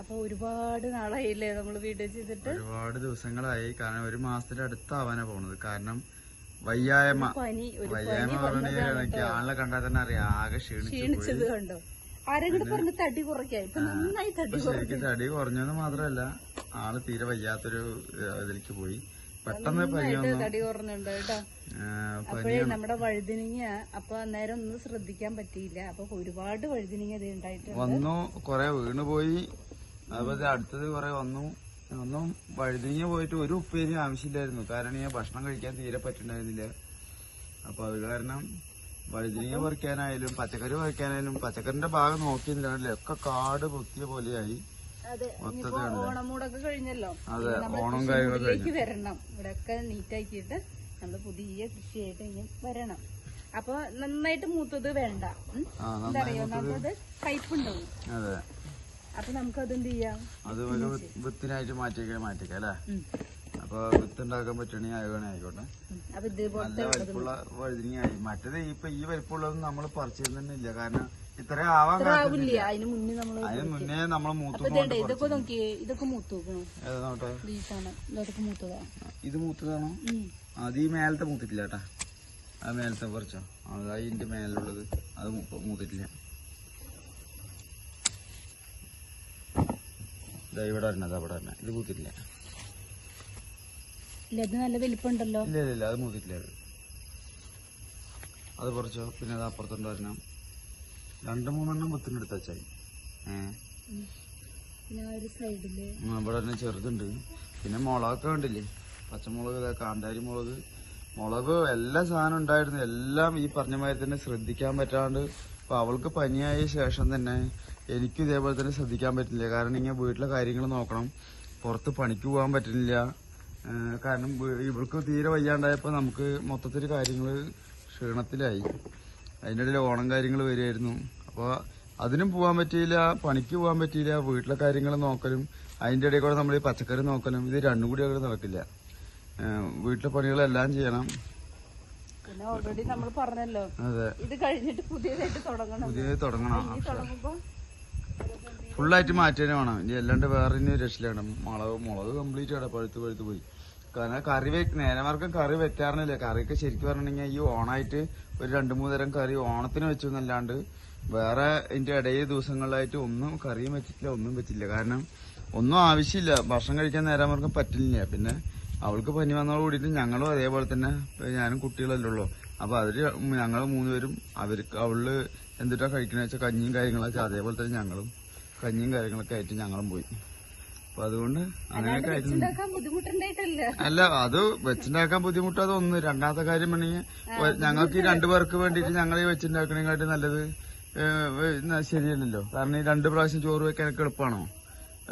അപ്പൊ ഒരുപാട് നാളായില്ലേ നമ്മൾ വീഡിയോ ചെയ്തിട്ട്? ഒരുപാട് ദിവസങ്ങളായി. കാരണം ഒരു മാസത്തിന്റെ അടുത്താവാനാ പോണത്. കാരണം വയ്യായ്മ വയ്യായ്മ പറഞ്ഞ ആളെ കണ്ടാൽ തന്നെ അറിയാം. ആകെ ക്ഷീണിച്ചത് കണ്ടോ? ആരെങ്കിലും പറഞ്ഞ് തടി കുറയ്ക്കാൻ ഇപ്പൊ നന്നായി തടി ശരിക്കും തടി കുറഞ്ഞെന്ന് മാത്രമല്ല ആൾ തീരെ വയ്യാത്തൊരു ഇതിലേക്ക് പോയി. പെട്ടെന്ന് തടി കുറഞ്ഞുണ്ട് കേട്ടോ. അപ്പോഴേ നമ്മുടെ വഴുതിനിങ്ങ അപ്പൊ അന്നേരം ഒന്നും ശ്രദ്ധിക്കാൻ പറ്റിയില്ല. അപ്പൊ ഒരുപാട് വഴുതിനിങ്ങ ഇത് ഉണ്ടായിട്ടുണ്ട്. വന്നു കൊറേ വീണ് പോയി അതുപോലെ അടുത്തത് കൊറേ വന്നു. ഒന്നും വഴുതിങ്ങ പോയിട്ട് ഒരു ഉപ്പേരി ആവശ്യമില്ലായിരുന്നു. കാരണം ഞാൻ ഭക്ഷണം കഴിക്കാൻ തീരെ പറ്റുണ്ടായിരുന്നില്ല അപ്പൊ അത് കാരണം വഴുതിനിങ്ങ പറിക്കാനായാലും പച്ചക്കറി പറിക്കാനായാലും പച്ചക്കറിന്റെ ഭാഗം നോക്കിയിരുന്നില്ല ഒക്കെ കാട് പൊത്തിയ പോലെയായി. അതെ ഇനിയിപ്പോ ഓണമൂടൊക്കെ കഴിഞ്ഞല്ലോ. അതെ ഓണം കാര്യങ്ങളൊക്കെ വരണം. ഇവിടെയൊക്കെ നീറ്റാക്കിയിട്ട് നമ്മൾ പുതിയ കൃഷിയായിട്ട് ഇനി വരണം. അപ്പൊ നന്നായിട്ട് മൂത്തത് വേണ്ട. എന്താ അറിയോ നമുക്കത് കയ്പുണ്ടാവും അതെ. അപ്പൊ അത് എന്ത് ചെയ്യാം അത് വിത്തിനായിട്ട് മാറ്റിക്കാം മാറ്റിക്കാം അല്ലേ. അപ്പൊ വിത്ത് ഉണ്ടാക്കാൻ പറ്റുകയാണെങ്കിൽ ആയതാണ് ആയിക്കോട്ടെ നല്ല വലിപ്പുള്ള വഴുതിനായി മറ്റേത് ഇപ്പൊ ഈ വലിപ്പമുള്ളതൊന്നും നമ്മൾ പറിച്ചിരുന്നില്ല കാരണം ഇത്ര ആവാൻ അതിന് മുന്നേ നമ്മൾ നമ്മൾ ഇതൊക്കെ നോക്കിയേ. ഇതൊക്കെ ഇതൊക്കെ മൂത്തതാ? ഇത് മൂത്തതാണോ. അത് ഈ മേലത്തെ മൂത്തിട്ടില്ല കേട്ടാ. ആ മേലത്തെ പറിച്ചോ. അത് അതിന്റെ മേലുള്ളത്. അത് മൂത്തിട്ടില്ല. ഇവിടെ വരണത് അവിടെ വരണ ഇത് മൂത്തിട്ടില്ല. ഇല്ല ഇത് നല്ല വലിപ്പമുണ്ടല്ലോ. ഇല്ല ഇല്ല അത് മൂത്തിട്ടില്ല അത്. പറിച്ചോ പിന്നെ അത് അപ്പുറത്തുണ്ട് വരണം രണ്ട് മൂന്നെണ്ണം മുത്തിനെടുത്ത് ചായ ഇവിടെ തന്നെ ചെറുതുണ്ട്. പിന്നെ മുളകൊക്കെ ഉണ്ടല്ലേ പച്ചമുളക് കാന്താരി മുളക്. മുളക് എല്ലാ സാധനം ഉണ്ടായിരുന്നു. എല്ലാം ഈ പറഞ്ഞ മാതിരി തന്നെ ശ്രദ്ധിക്കാൻ പറ്റാണ്ട് അപ്പൊ അവൾക്ക് പനിയായ ശേഷം തന്നെ എനിക്കും ഇതേപോലെ തന്നെ ശ്രദ്ധിക്കാൻ പറ്റില്ല കാരണം ഇങ്ങനെ വീട്ടിലെ കാര്യങ്ങൾ നോക്കണം. പുറത്ത് പണിക്ക് പോകാൻ പറ്റുന്നില്ല. കാരണം ഇവർക്ക് ഇവൾക്ക് തീരെ വയ്യാണ്ടായപ്പോൾ നമുക്ക് മൊത്തത്തിൽ കാര്യങ്ങൾ ക്ഷീണത്തിലായി. അതിന്റെ ഇടയിൽ ഓണം കാര്യങ്ങൾ വരികയായിരുന്നു. അപ്പോൾ അതിനും പോകാൻ പറ്റിയില്ല പണിക്ക് പോകാൻ പറ്റിയില്ല വീട്ടിലെ കാര്യങ്ങൾ നോക്കലും അതിന്റെ ഇടയിൽ കൂടെ നമ്മൾ ഈ പച്ചക്കറി നോക്കലും ഇത് രണ്ടും കൂടി അവിടെ നടക്കില്ല. വീട്ടിലെ പണികളെല്ലാം ചെയ്യണം. പിന്നെ ഓൾറെഡി നമ്മൾ പറഞ്ഞല്ലോ അതെ. ഇത് കഴിഞ്ഞിട്ട് പുതിയതായിട്ട് തുടങ്ങണം. പുതിയത് തുടങ്ങണം. ഫുള്ളായിട്ട് മാറ്റി തന്നെ വേണം. ഇനി അല്ലാണ്ട് വേറെ ഇനി രക്ഷയിലാണ് മുളക് മുളക് കംപ്ലീറ്റ് ആണ് പഴുത്ത് പഴുത്ത് പോയി. കാരണം കറി വെ നേരമാർക്കും കറി വെക്കാറില്ല കറിയൊക്കെ ശരിക്കും പറഞ്ഞിട്ടുണ്ടെങ്കിൽ ഈ ഓണായിട്ട് ഒരു രണ്ടു മൂന്ന് തരം കറി ഓണത്തിന് വെച്ചു എന്നല്ലാണ്ട് വേറെ ഇതിന്റെ ഇടയിൽ ദിവസങ്ങളിലായിട്ട് ഒന്നും കറിയും വെച്ചിട്ടില്ല ഒന്നും വെച്ചില്ല കാരണം ഒന്നും ആവശ്യമില്ല. ഭക്ഷണം കഴിക്കാൻ നേരമാർക്കും പറ്റില്ല പിന്നെ അവൾക്ക് പനി വന്നതോട് കൂടിയിട്ട് ഞങ്ങളും അതേപോലെ തന്നെ ഞാനും കുട്ടികളല്ലേ അപ്പൊ അവർ ഞങ്ങൾ മൂന്നുപേരും അവർക്ക് അവൾ എന്തിട്ടാ കഴിക്കണ വെച്ചാൽ കഞ്ഞിയും കാര്യങ്ങളൊക്കെ അതേപോലെ തന്നെ ഞങ്ങളും കഞ്ഞിയും കാര്യങ്ങളൊക്കെ ആയിട്ട് ഞങ്ങളും പോയി. അപ്പൊ അതുകൊണ്ട് അങ്ങനെയൊക്കെ അല്ല അത് വെച്ചുണ്ടാക്കാൻ ബുദ്ധിമുട്ട് അതൊന്ന് രണ്ടാമത്തെ കാര്യം വേണമെങ്കിൽ ഞങ്ങൾക്ക് ഈ രണ്ടു പേർക്ക് വേണ്ടിയിട്ട് ഞങ്ങൾ ഈ വെച്ചുണ്ടാക്കണേക്കാട്ടി നല്ലത് ശരിയല്ലല്ലോ. കാരണം ഈ രണ്ട് പ്രാവശ്യം ചോറ് വെക്കാനൊക്കെ എളുപ്പമാണോ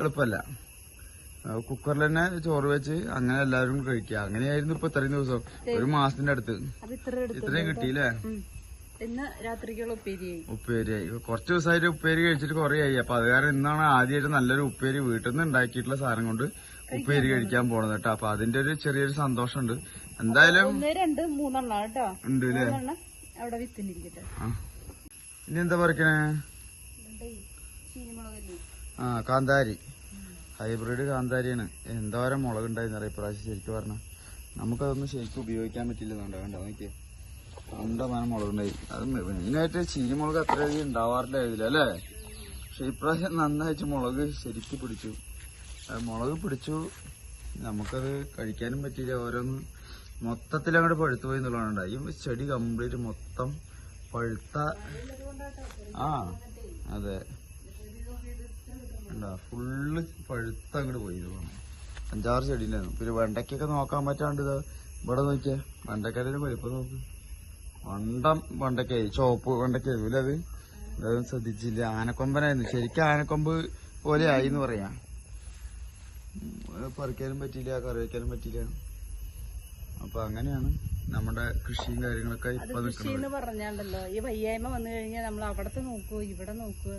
എളുപ്പമല്ല. കുക്കറിൽ തന്നെ ചോറ് വെച്ച് അങ്ങനെ എല്ലാവരും കഴിക്കുക. അങ്ങനെയായിരുന്നു ഇപ്പൊ ഇത്രയും ദിവസം. ഒരു മാസത്തിന്റെ അടുത്ത്. ഇത്രയും കിട്ടിയില്ലേ. ഇന്ന് രാത്രിക്കുള്ള ഉപ്പേരിയായി ഉപ്പേരിയായി കുറച്ച് ദിവസമായിട്ട് ഉപ്പേരി കഴിച്ചിട്ട് കുറേ ആയി. അപ്പൊ അത് കാരണം ഇന്നാണ് ആദ്യമായിട്ട് നല്ലൊരു ഉപ്പേരി വീട്ടിൽ നിന്ന് ഉണ്ടാക്കിയിട്ടുള്ള സാധനം കൊണ്ട് ഉപ്പേരി കഴിക്കാൻ പോണത് കേട്ടോ. അപ്പൊ അതിന്റെ ഒരു ചെറിയൊരു സന്തോഷമുണ്ട്. എന്തായാലും രണ്ട് മൂന്നെണ്ണം കേട്ടോ ഉണ്ട് അവിടെ വിത്തിനിരിക്കട്ടെ. ഇനി എന്താ പറിക്കണേ? ആ കാന്താരി. ഹൈബ്രിഡ് കാന്താരിയാണ്. എന്തോരം മുളക് ഉണ്ടായിരുന്നു ഇപ്രാവശ്യം ശരിക്കും പറഞ്ഞ. നമുക്കതൊന്നും ശരിക്കും ഉപയോഗിക്കാൻ പറ്റില്ലെന്നുണ്ടോ വേണ്ട നോക്കിയേ. കണ്ടമാനം മുളകുണ്ടായി അത് മെയിനായിട്ട് ചീനിമുളക് അത്രയധികം ഉണ്ടാവാറില്ല ഇതിൽ അല്ലേ? പക്ഷെ ഇപ്രാവശ്യം നന്നായിട്ട് മുളക് ശരിക്ക് പിടിച്ചു. മുളക് പിടിച്ചു. നമുക്കത് കഴിക്കാനും പറ്റിയില്ല. ഓരോന്ന് മൊത്തത്തിൽ അങ്ങോട്ട് പഴുത്തു പോയി എന്നുള്ളതാണ് ഈ ചെടി കംപ്ലീറ്റ് മൊത്തം പഴുത്ത ആ അതെ. ഫുള്ള് പഴുത്ത അങ്ങോട്ട് പോയി ഇത് അഞ്ചാറ് ചെടിയിലായിരുന്നു. പിന്നെ വെണ്ടയ്ക്കൊക്കെ നോക്കാൻ പറ്റാണ്ട് ഇതാ ഇവിടെ നോക്കിയേ. വെണ്ടയ്ക്കയുടെ വലിപ്പം നോക്ക്. വണ്ടം പണ്ടൊക്കെ ചോപ്പ് പണ്ടൊക്കെ ഇല്ലത് അത്? അതൊന്നും ശ്രദ്ധിച്ചില്ല. ആനക്കൊമ്പനായിരുന്നു. ശരിക്കും ആനക്കൊമ്പ് പോലെ ആയി എന്ന് പറയാം പറിക്കാനും പറ്റിയില്ല കറി വയ്ക്കാനും പറ്റിയില്ല. അപ്പൊ അങ്ങനെയാണ് നമ്മുടെ കൃഷിയും കാര്യങ്ങളൊക്കെ ഇപ്പൊ കൃഷിന്ന് പറഞ്ഞാണ്ടല്ലോ. ഈ വയ്യായ്മ വന്നു കഴിഞ്ഞാൽ നമ്മൾ അവിടത്തെ നോക്കൂ ഇവിടെ നോക്കൂ.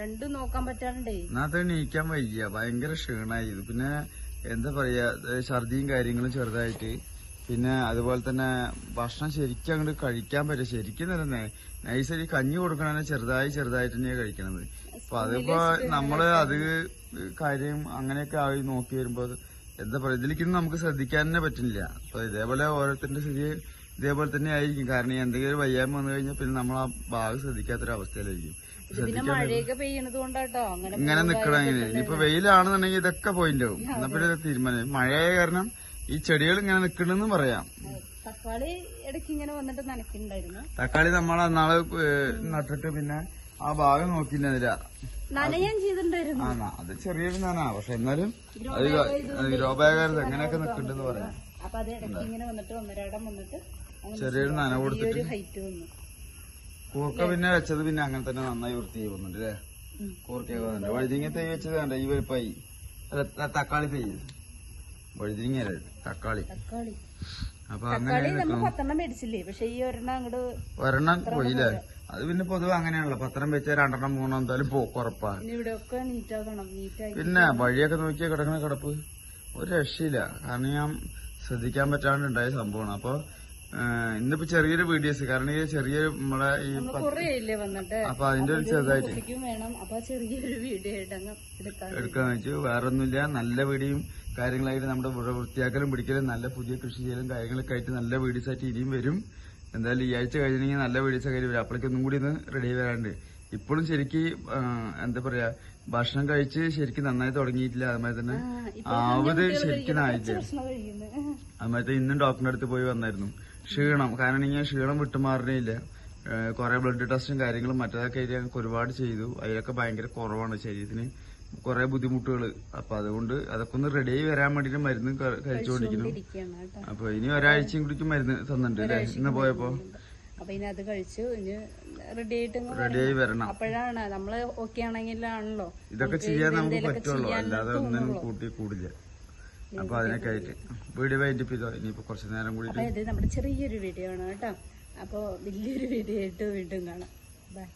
രണ്ടും നോക്കാൻ പറ്റാണ്ടേ എന്നാത്ത നീക്കാൻ വയ്യ. ഭയങ്കര ക്ഷീണായി ഇത് പിന്നെ എന്താ പറയാ ഛർദിയും കാര്യങ്ങളും ചെറുതായിട്ട് പിന്നെ അതുപോലെ തന്നെ ഭക്ഷണം ശരിക്കും അങ്ങോട്ട് കഴിക്കാൻ പറ്റും ശരിക്കും തന്നെ നൈസരി കഞ്ഞി കൊടുക്കണ ചെറുതായി ചെറുതായിട്ട് തന്നെയാണ് കഴിക്കണത്. അപ്പൊ അതിപ്പോ നമ്മൾ അത് കാര്യം അങ്ങനെയൊക്കെ ആയി നോക്കി വരുമ്പോ എന്താ പറയുക ഇതിലേക്കൊന്നും നമുക്ക് ശ്രദ്ധിക്കാൻ തന്നെ പറ്റില്ല അപ്പൊ ഇതേപോലെ ഓരോരുത്തരുടെ സ്ഥിതി ഇതേപോലെ തന്നെ ആയിരിക്കും. കാരണം എന്തെങ്കിലും വയ്യായ്മ വന്നു കഴിഞ്ഞാൽ പിന്നെ നമ്മൾ ആ ഭാഗം ശ്രദ്ധിക്കാത്തൊരു അവസ്ഥയിലായിരിക്കും ഇത് പിന്നെ മഴയൊക്കെ പെയ്യണത് കൊണ്ടാട്ടോ. അങ്ങനെ ഇങ്ങനെ നിക്കണം ഇങ്ങനെ. ഇനിയിപ്പോ വെയിലാണെന്നുണ്ടെങ്കിൽ ഇതൊക്കെ പോയിന്റ് ആവും. എന്നാ പിന്നെ തീരുമാനം. മഴയായ കാരണം ഈ ചെടികൾ ഇങ്ങനെ നിക്കണെന്ന് പറയാം. തക്കാളി ഇടയ്ക്ക് ഇങ്ങനെ വന്നിട്ട് നനക്കുന്നുണ്ടായിരുന്നു തക്കാളി നമ്മൾ നാളെ നട്ടിട്ട് പിന്നെ ആ ഭാഗം നോക്കിയില്ല നനയാൻ ചെയ്തിട്ടുണ്ടായിരുന്നു. അത് ചെറിയൊരു നന. പക്ഷെ എന്നാലും അത് എങ്ങനെയൊക്കെ നിക്കണ്ടെന്ന് പറയാം. അപ്പൊ അത് ഇടയ്ക്ക് ഇങ്ങനെ വന്നിട്ട് ഒന്നരാടം വന്നിട്ട് ചെറിയൊരു നന കൊടുത്തിട്ട് ഹൈറ്റ് വന്നു. കൂർക്ക പിന്നെ വെച്ചത് പിന്നെ അങ്ങനെ തന്നെ നന്നായി വൃത്തി ചെയ്യുന്നുണ്ട് അല്ലേ. കൂർക്കയൊക്കെ വന്നിട്ട് വഴുതിങ്ങ തൈ വെച്ചത് വേണ്ട ഈ വലിപ്പായി തക്കാളി തൈ. വഴുതിങ്ങ തക്കാളി. തക്കാളി. അപ്പൊ അങ്ങനെ തക്കാളി നമ്മൾ പത്തെണ്ണം മേടിച്ചില്ലേ? പക്ഷെ ഈ ഒരെണ്ണം അങ്ങോട്ട് ഒരെണ്ണം പോയില്ലേ? അത് പിന്നെ പൊതുവെ അങ്ങനെയാണല്ലോ. പത്രം വെച്ചാൽ രണ്ടെണ്ണം മൂന്നെണ്ണം എന്തായാലും നീറ്റായി പിന്നെ വഴിയൊക്കെ നോക്കിയാ കിടക്കണ കിടപ്പ്. ഒരു രക്ഷയില്ല. കാരണം ഞാൻ ശ്രദ്ധിക്കാൻ പറ്റാണ്ട് ഉണ്ടായ സംഭവമാണ്. അപ്പൊ ഇന്നിപ്പോ ചെറിയൊരു വീഡിയോസ്. കാരണം ഈ ചെറിയൊരു നമ്മളെ ഈ പ- അപ്പൊ അതിന്റെ ഒരു ചെറുതായിട്ട് എടുക്കാന്ന് വെച്ചു. വേറൊന്നുമില്ല. നല്ല വീഡിയോയും കാര്യങ്ങളായിട്ട് നമ്മുടെ ഇവിടെ വൃത്തിയാക്കലും പിടിക്കലും നല്ല പുതിയ കൃഷി ചെയ്യലും കാര്യങ്ങളൊക്കെ ആയിട്ട് നല്ല വീഡിയോസ് ആയിട്ട് ഇനിയും വരും. എന്തായാലും ഈ ആഴ്ച കഴിഞ്ഞെങ്കിൽ നല്ല വീഡിയോസ് കാര്യം വരും അപ്പോഴേക്കും ഒന്നും കൂടി ഒന്ന് റെഡി വരാണ്ട്. ഇപ്പോഴും ശരിക്ക് എന്താ പറയാ ഭക്ഷണം കഴിച്ച് ശരിക്കും നന്നായി തുടങ്ങിയിട്ടില്ല. അതുമാതിരി തന്നെ ആവത് ശരിക്കും കഴിക്കുന്നത് അതുമാതിരി ഇന്നും ഡോക്ടറിന്റെ അടുത്ത് പോയി വന്നായിരുന്നു. ക്ഷീണം. കാരണം ഇങ്ങനെ ക്ഷീണം വിട്ടുമാറുന്നില്ല കുറെ ബ്ലഡ് ടെസ്റ്റും കാര്യങ്ങളും മറ്റേതൊക്കെ ആയിട്ട് ഞങ്ങൾക്ക് ഒരുപാട് ചെയ്തു. അതിലൊക്കെ ഭയങ്കര കുറവാണ് ശരീരത്തിന്. കുറെ ബുദ്ധിമുട്ടുകൾ. അപ്പൊ അതുകൊണ്ട് അതൊക്കെ ഒന്ന് ആയി വരാൻ വേണ്ടിട്ട് മരുന്ന് കഴിച്ചുകൊണ്ടിരിക്കുന്നു അപ്പൊ ഇനി ഒരാഴ്ചയും കൂടി മരുന്ന് തന്നിട്ടുണ്ട് അല്ലേ? ഇന്ന് പോയപ്പോ? അപ്പൊ ഇനി അത് കഴിച്ചു ഇനി റെഡി ആയിട്ട് റെഡി റെഡിയായി വരണം. അപ്പോഴാണ് നമ്മൾ ഓക്കെ ആണെങ്കിലാണല്ലോ. ഇതൊക്കെ ചെയ്യാൻ നമുക്ക് പറ്റുള്ളൂ. അല്ലാതെ ഒന്നിനും കൂട്ടി കൂടില്ല. അപ്പൊ അതിനൊക്കെ ആയിട്ട് വീഡിയോ വൈൻഡപ്പ് ചെയ്തോ? ഇനിയിപ്പോ കുറച്ച് നേരം കൂടി നമ്മുടെ ചെറിയൊരു വീഡിയോ ആണ് കേട്ടോ. അപ്പൊ വലിയൊരു വീഡിയോ ആയിട്ട് വീണ്ടും കാണാം. ബൈ